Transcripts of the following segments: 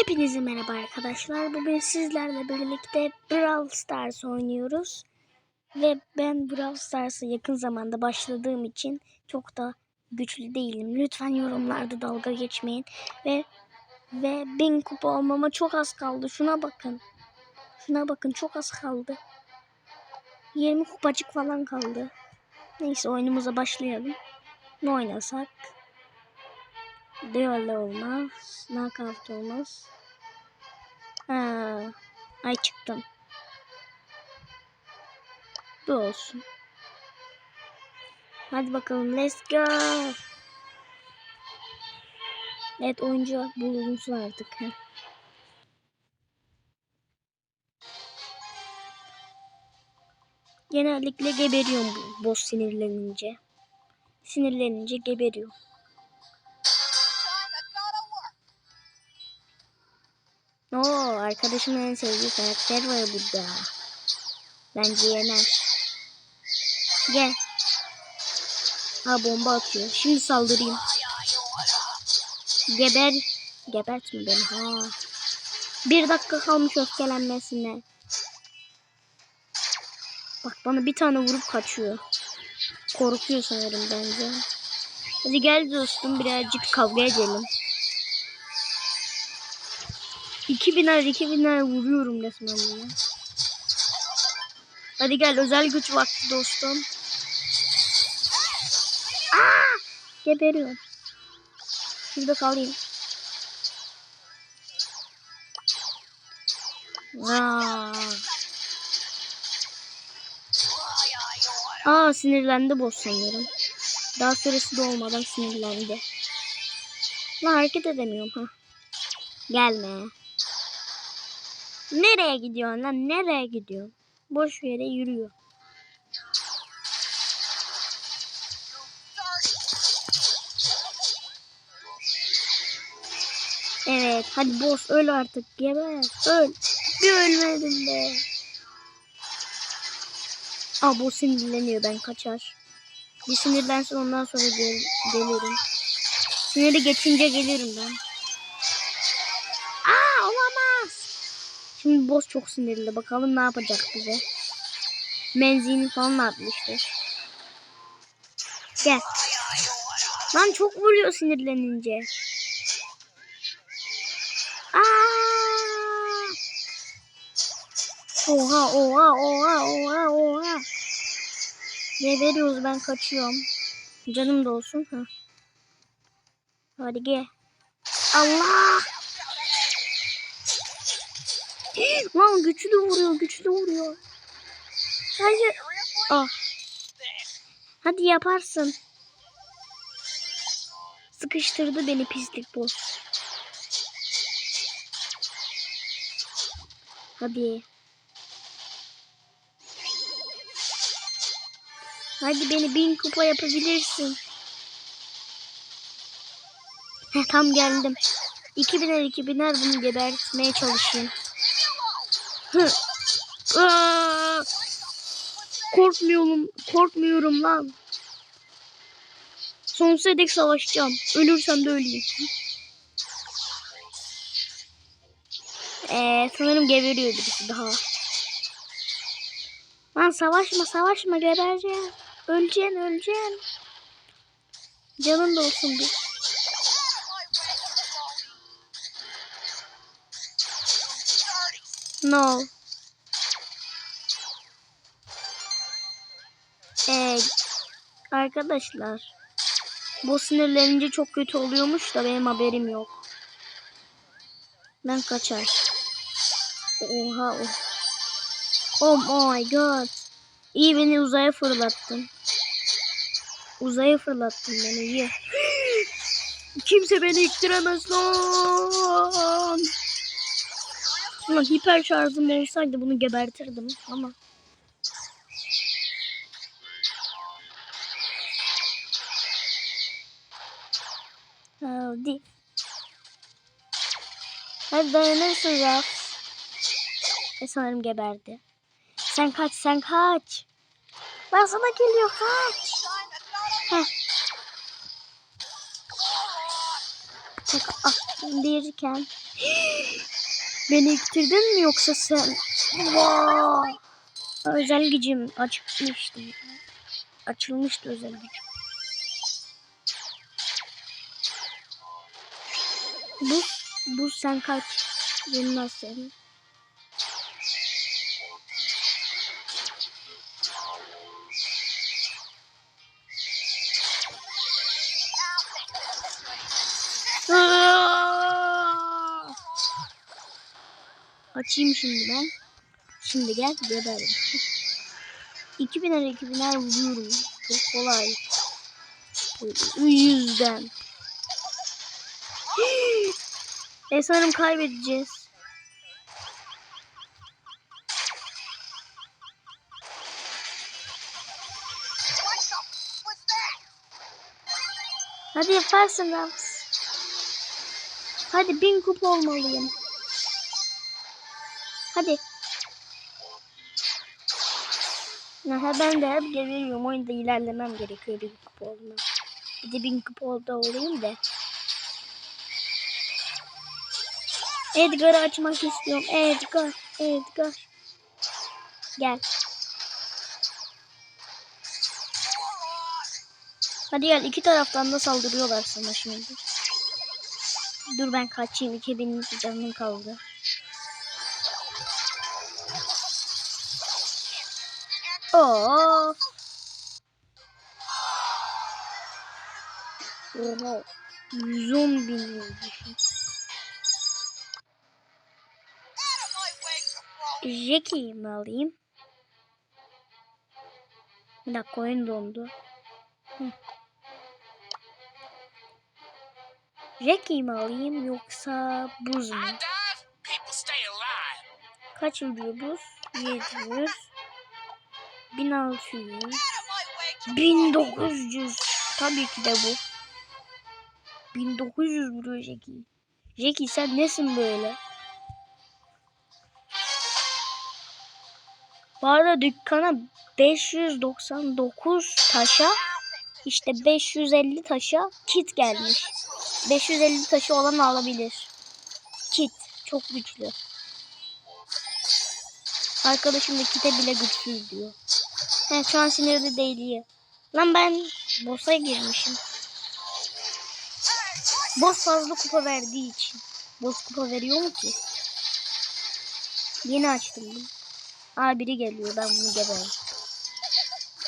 Hepinize merhaba arkadaşlar. Bugün sizlerle birlikte Brawl Stars oynuyoruz. Ve ben Brawl Stars'a yakın zamanda başladığım için çok da güçlü değilim. Lütfen yorumlarda dalga geçmeyin. Ve ve 1000 kupa olmama çok az kaldı. Şuna bakın. Şuna bakın çok az kaldı. 20 kupacık falan kaldı. Neyse oyunumuza başlayalım. Ne oynasak? Duello olmaz. Knockout olmaz. Ha, ay çıktım. Bu olsun. Hadi bakalım let's go. Evet oyuncu bulunsun artık. Heh. Genellikle geberiyorum boss sinirlenince. Sinirlenince geberiyor. Arkadaşımın en sevdiği karakter var burada. Bence yener. Gel. Ha bomba atıyor. Şimdi saldırayım. Geber. Gebertme beni. Ha. Bir dakika kalmış öfkelenmesine. Bak bana bir tane vurup kaçıyor. Korkuyor sanırım bence. Hadi gel dostum birazcık kavga edelim. 2000'er 2000'er vuruyorum resmen bunu. Hadi gel özel güç vakti dostum. Aa! Geberiyorum. Şurada kalayım. Aa. Aa sinirlendi boss sanırım. Daha süresi de olmadan sinirlendi. Lan hareket edemiyorum ha. Gelme. Nereye gidiyorsun lan? Nereye gidiyorsun? Boş yere yürüyor. Evet. Hadi boss öl artık. Geber. Öl. Bir ölmedim be. Aa boss sinirleniyor. Ben kaçar. Bir sinirlensin ondan sonra gel gelirim. Siniri geçince gelirim ben. Şimdi boss çok sinirli. Bakalım ne yapacak bize. Menzilini falan atmıştır. Gel. Lan çok vuruyor sinirlenince. Oha oha oha oha oha. Ne veriyoruz ben kaçıyorum. Canım da olsun. Ha. Hadi gel. Allah! Lan güçlü vuruyor, güçlü vuruyor. Hayır. Ah. Hadi yaparsın. Sıkıştırdı beni pislik boss. Hadi. Hadi beni bin kupa yapabilirsin. Heh, tam geldim. 2000'er 2000'er bunu gebertmeye çalışayım. Korkmuyorum, korkmuyorum lan. Sonsuza dek savaşacağım. Ölürsem de öleyim. Ee, sanırım geberiyor birisi daha. Lan savaşma savaşma gebereceğim. Öleceksin öleceksin. Canın da olsun bir. No. Ee, arkadaşlar. Bu sinirlenince çok kötü oluyormuş da benim haberim yok. Ben kaçar. Oha. Oh. oh my god. İyi beni uzaya fırlattın. Uzaya fırlattın beni iyi. Kimse beni iktiremez lan. Ulan hiper şarjım olsaydı bunu gebertirdim ama. Hadi. Hadi dayanırsın Raf. E sanırım geberdi. Sen kaç sen kaç. Ben sana geliyor kaç. Heh. Tek, ah, indirken beni ittirdin mi yoksa sen? Vaa! Özel gücüm açılmıştı. Açılmıştı özel gücüm. Bu, bu sen kaç? Beni nasıl Açayım şimdi ben. Şimdi gel geberim. 2000'er 2000'er vuruyorum. Çok kolay. Bu yüzden. e sanırım kaybedeceğiz. Hadi yaparsın Rams. Hadi bin kupa olmalıyım. Hadi. Aha, ben de hep geliyorum. Oyunda ilerlemem gerekiyor bin kupa. Bir de bin kupa oldu olayım da. Edgar'ı açmak istiyorum. Edgar, Edgar. Gel. Hadi gel iki taraftan da saldırıyorlar sana şimdi. Dur ben kaçayım. 2000 canım kaldı. Oo. Oha. 110 bin olmuş. Jackie'yi mi alayım? Bir dakika oyun dondu. Jackie'yi mi alayım yoksa buz mu? Kaç vuruyor buz? 700 1600 1900 Tabii ki de bu 1900 vuruyor Jackie Jackie sen nesin böyle? Bu arada dükkana 599 taşa işte 550 taşa kit gelmiş. 550 taşı olan alabilir. Kit çok güçlü. Arkadaşım da kite bile güçsüz diyor. He şu an sinirli değil iyi. Lan ben boss'a girmişim. Boss fazla kupa verdiği için. Boss kupa veriyor mu ki? Yeni açtım bunu. Aa biri geliyor ben bunu geberim.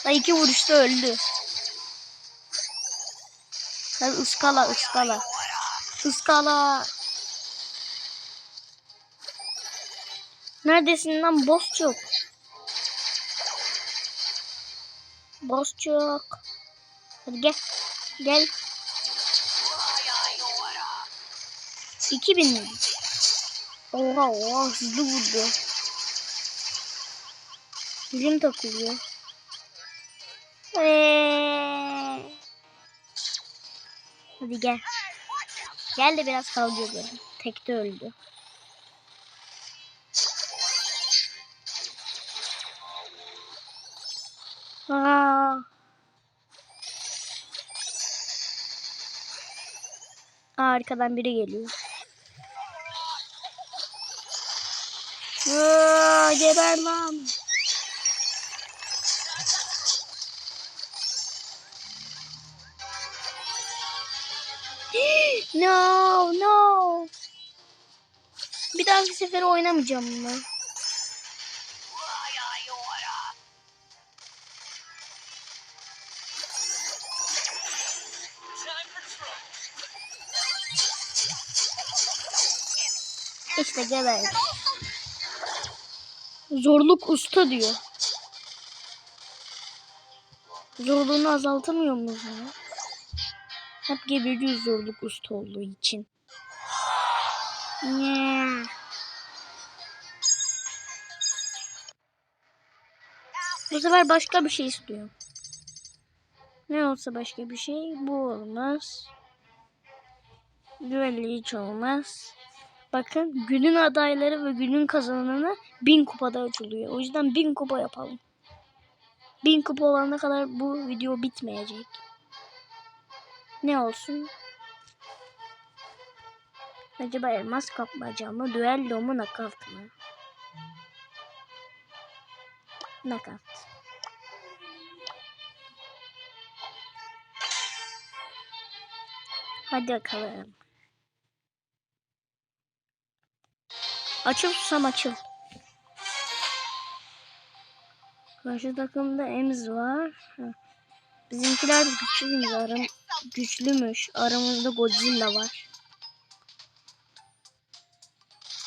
Ay iki vuruşta öldü. Hadi ıskala ıskala. Iskala. Neredesin lan boss çok. Çok. Hadi gel. Gel. 2000 Oha oha hızlı vurdu. Dilim takılıyor. Hadi gel. Gel de biraz kavga edelim. Tekte öldü. Arkadan biri geliyor. Aa, geber lan. no, no. Bir dahaki sefer oynamayacağım bunu. İşte geber. Zorluk usta diyor. Zorluğunu azaltamıyor muyuz ya? Hep geberiyoruz zorluk usta olduğu için. Yeah. Bu sefer başka bir şey istiyorum. Ne olsa başka bir şey. Bu olmaz. Güvenli hiç olmaz. Bakın günün adayları ve günün kazananı bin kupada açılıyor. O yüzden bin kupa yapalım. Bin kupa olana kadar bu video bitmeyecek. Ne olsun? Acaba elmas kapmaca mı? Düello mu? Nakavt mı? Nakavt. Hadi bakalım. Açıl susam açıl. Karşı takımda Emz var. Ha. Bizimkiler güçlüymüş. Aram, güçlümüş. Aramızda Godzilla var.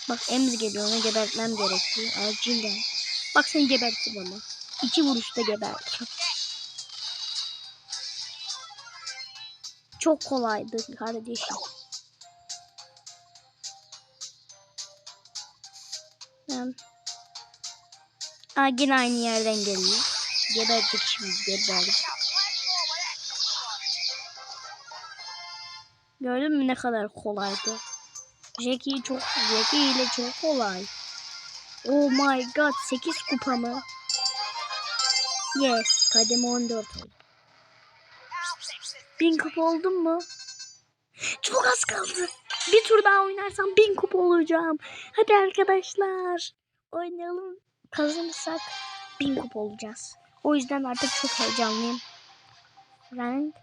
Bak Emz geliyor. Onu gebertmem gerekiyor. Acilen. Bak seni gebertti bana. İki vuruşta gebertti. Çok kolaydı kardeşim. Ben... Aa, yine aynı yerden geliyor. Geberdik şimdi geberdik. Gördün mü ne kadar kolaydı? Jackie çok Jackie ile çok kolay. Oh my god 8 kupa mı? Yes kademe 14 oldu. Bin kupa oldum mu? Çok az kaldı. Bir tur daha oynarsam bin kupa olacağım. Hadi arkadaşlar. Oynayalım. Kazanırsak bin kupa olacağız. O yüzden artık çok heyecanlıyım. Rank.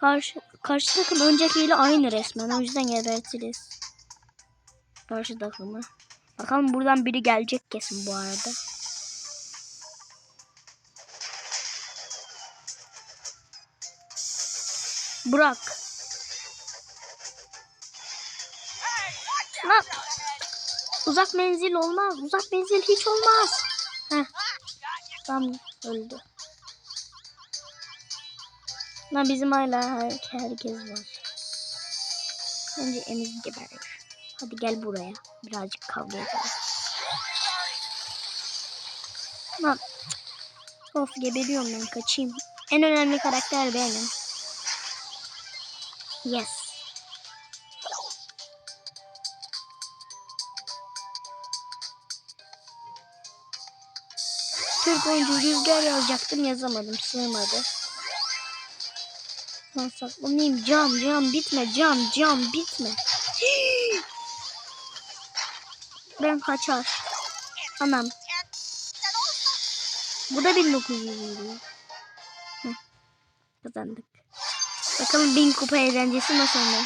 Karşı, karşı takım öncekiyle aynı resmen. O yüzden gebertiriz. Karşı takımı. Bakalım buradan biri gelecek kesin bu arada. Burak. Lan. Uzak menzil olmaz. Uzak menzil hiç olmaz. Heh. Tam öldü. Lan bizim hala her, herkes var. Bence Emiz geberir. Hadi gel buraya. Birazcık kavga edelim. Lan. Of geberiyorum ben kaçayım. En önemli karakter benim. Yes. Türk oyuncu rüzgar yazacaktım yazamadım sığmadı. Ben saklanayım cam cam bitme cam cam bitme. ben kaçar. Anam. Bu da 1900 euro. Kazandık. Bakalım bin kupa eğlencesi nasıl oldu?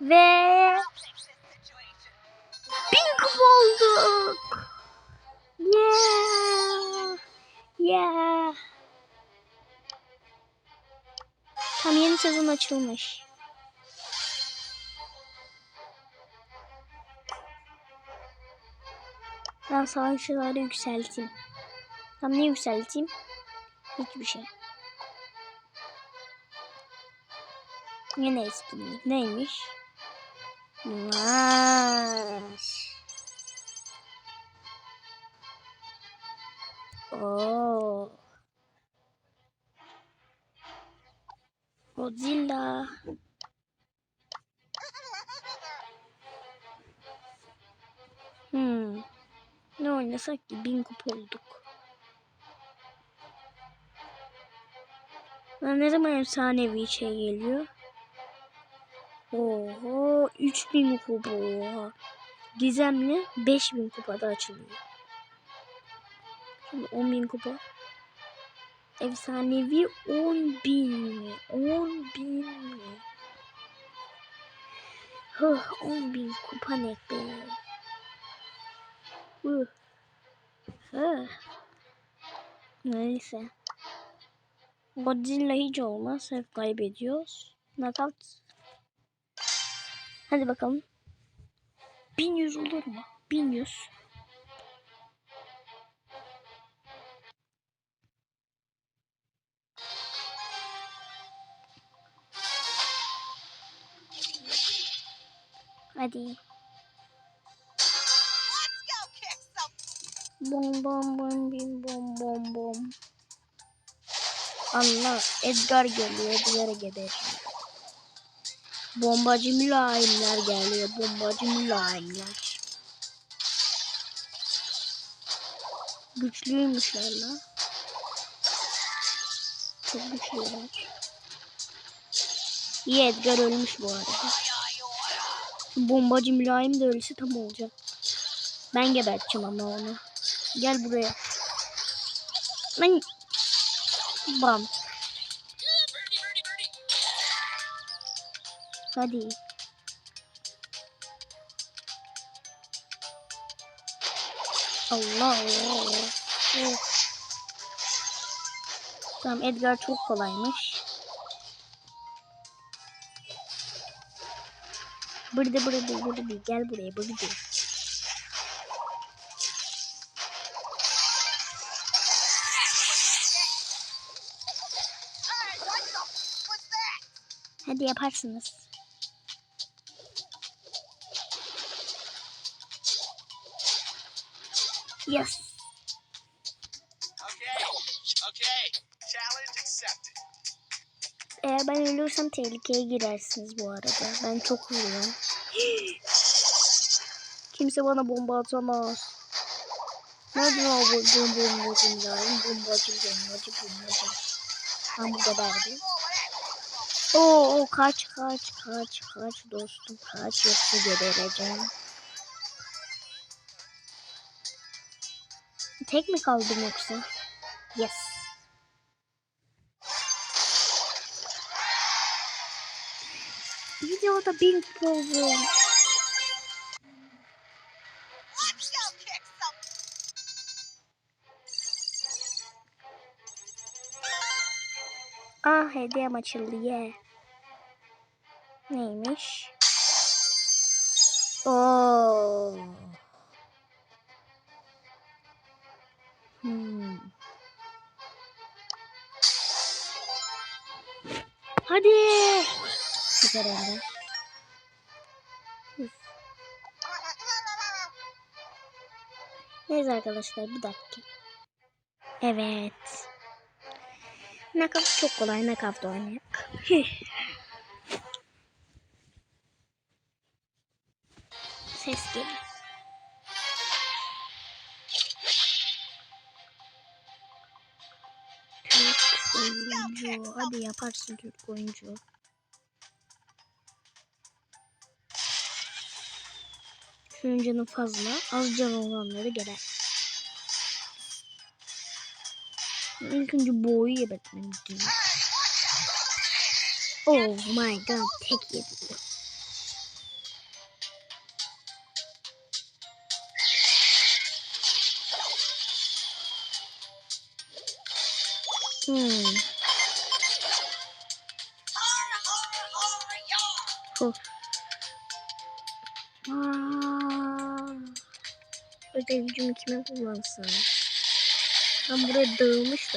Ve olduk. Yeah. Yeah. Tam yeni sezon açılmış. Ben savaşçıları yükselteyim. Tam ne yükselteyim? Hiçbir şey. Yine etkinlik. Neymiş? Maaş. Oo. Godzilla. Hmm. Ne oynasak ki bin kupa olduk. Lan ne zaman efsanevi şey geliyor? Oho 3000 kupa oha. Gizemli 5000 kupada açılıyor. Şimdi 10.000 kupa. Efsanevi 10.000 mi? 10.000 mi? Huh, 10.000 kupa ne be? Huh. Huh. Neyse. Godzilla hiç olmaz. Hep kaybediyoruz. Knockout. Hadi bakalım. 1100 olur mu? 1100. Hadi. Bom bom bom bim bom bom bom. Allah Edgar geliyor Edgar'a geber. Bombacı mülayimler geliyor bombacı mülayimler. Güçlüymüşler lan. Çok güçlüler. İyi Edgar ölmüş bu arada. Bombacı mülayim de ölürse tam olacak. Ben geberteceğim ama onu. Gel buraya. Ben... Bam. Hadi. Allah Allah. Oh. Tamam Edgar çok kolaymış. Burada burada burada gel buraya burada. Hadi yaparsınız. Yes. Eğer ben ölürsem tehlikeye girersiniz bu arada. Ben çok hızlıyım. Kimse bana bomba atamaz. Nereden o bu bom bombacımlarım? Bombacı bombacı bombacı. Ben burada verdim. Oo kaç kaç kaç kaç dostum kaç yoksa gebereceğim. Tek mi kaldım yoksa? Yes. Videoda bin kupa. Ah hediyem açıldı ye. Neymiş? Oo. Hmm. Hadi. Süper oldu. Neyse arkadaşlar bir dakika. Evet. Nakaf çok kolay. Nakaf'ta oynayak. Ses geliyor. Türk oyuncu. Hadi yaparsın Türk oyuncu. Şunun canı fazla. Az can olanları geber. İlk önce boğu yebetmem gerekiyor. Oh my god tek yedi. Hmm. Gücümü kime kullansam? Ben buraya dağılmış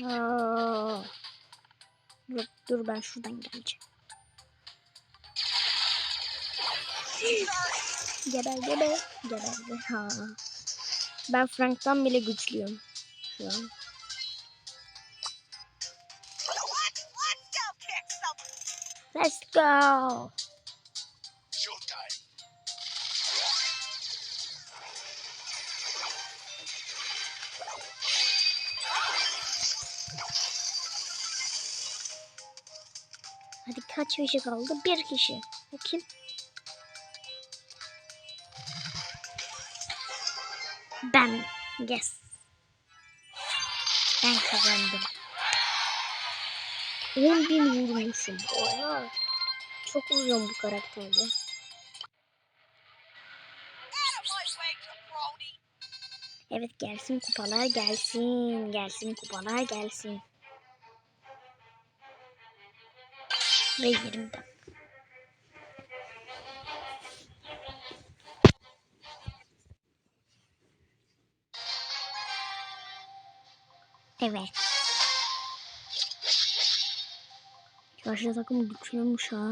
Aa. Dur ben şuradan geleceğim. Geber geber. Geberdi. Ha. Ben Frank'tan bile güçlüyüm. Şu an. Let's go kişi kaldı? Bir kişi. Kim? Ben. Yes. Ben kazandım. 10 bin vurmuşum. Oha. Çok vuruyorum bu karakterde. Evet gelsin kupalar gelsin. Gelsin kupalar gelsin. Ve yerimde. Evet. Karşı takım güçlüymüş ha.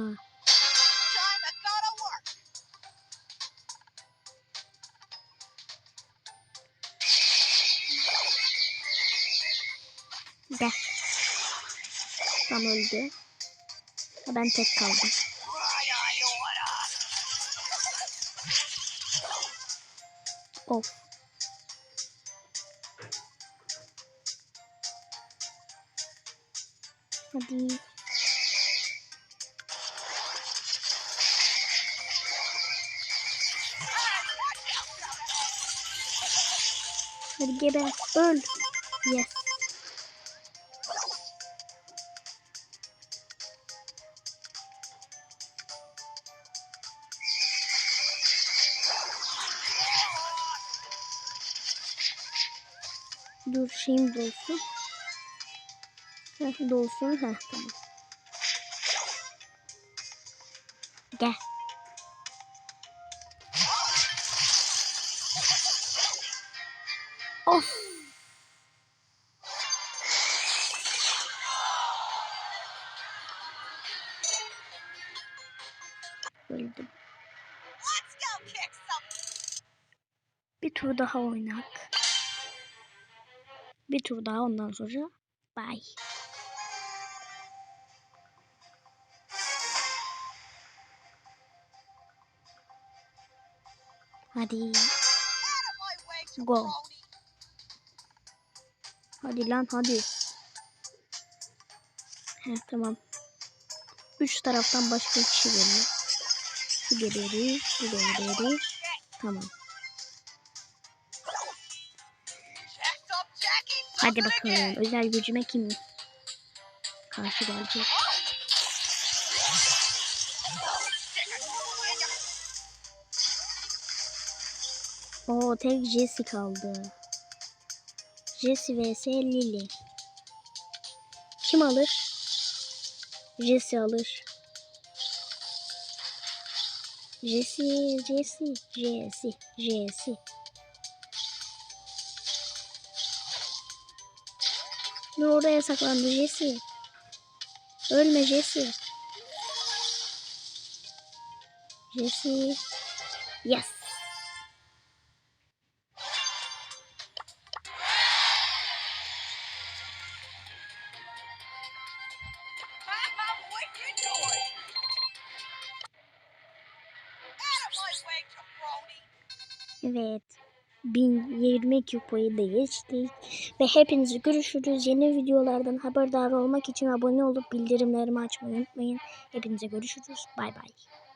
De. Tam öldü. Ben tek kaldım. Of. Hadi. Hadi geber. Öl. Yes. Dur şeyim dolsun. Heh, dolsun. Heh, tamam. Gel. Of. Öldüm. Bir tur daha oynak. Bir tur daha ondan sonra bye. Hadi. Go. Hadi lan hadi. Heh tamam. Üç taraftan başka kişi geliyor. Bu geliyor, bu geliyor. Tamam. Hadi bakalım. Özel gücüme kim karşı gelecek? Oo tek Jesse kaldı. Jesse vs Lily. Kim alır? Jesse alır. Jesse, Jesse, Jesse, Jesse. Ne oraya saklandı Jesse? Ölme Jesse. Jesse. Yes. 1020 kupayı geçtik. Ve hepinizi görüşürüz. Yeni videolardan haberdar olmak için abone olup bildirimlerimi açmayı unutmayın. Hepinize görüşürüz. Bay bay.